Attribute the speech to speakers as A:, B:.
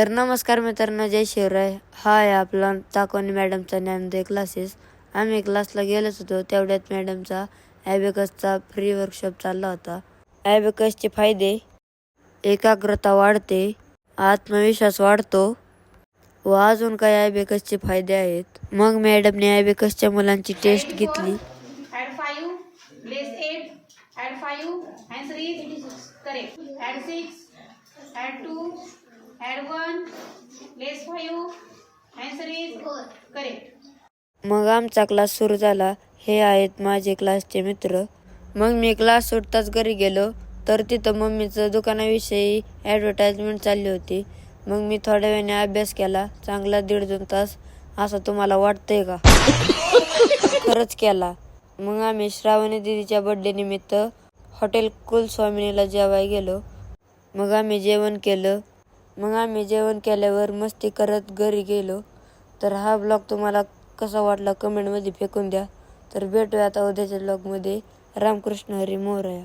A: तर नमस्कार मित्रांनो जय शिवराय. हा आहे आपला ताकोनी मॅडमचा ज्ञानोदय क्लासेस आम्ही क्लासला गेलोच होतो तेवढ्यात मॅडमचा ॲबेकसचा फ्री वर्कशॉप चालला होता. ॲबेकसचे फायदे. एकाग्रता वाढते आत्मविश्वास वाढतो. व अजून काही ॲबेकसचे फायदे आहेत. मग मॅडमने ॲबेकसच्या मुलांची टेस्ट घेतली.
B: Add 5 less 8 less 5 answer is
A: मग आमचा क्लास सुरू झाला. हे आहेत माझे क्लासचे मित्र. मग मी क्लास सुटताच घरी गेलो. तर तिथं मम्मीचं दुकानाविषयी ॲडव्हर्टाईजमेंट चालली होती. मग मी थोड्या वेळाने अभ्यास केला. चांगला दीड दोन तास. असं तुम्हाला वाटतंय का? खरंच केला. मग आम्ही श्रावणी दिदीच्या बड्डे निमित्त हॉटेल कुलस्वामिनीला जेवाय गेलो. मग आम्ही जेवण केलं. मग आम्ही जेवण केल्यावर मस्ती करत घरी गेलो. तर हा ब्लॉग तुम्हाला कसा वाटला कमेंटमध्ये फेकून द्या. तर भेटूया आता उद्याच्या ब्लॉगमध्ये. रामकृष्ण हरी मोरया.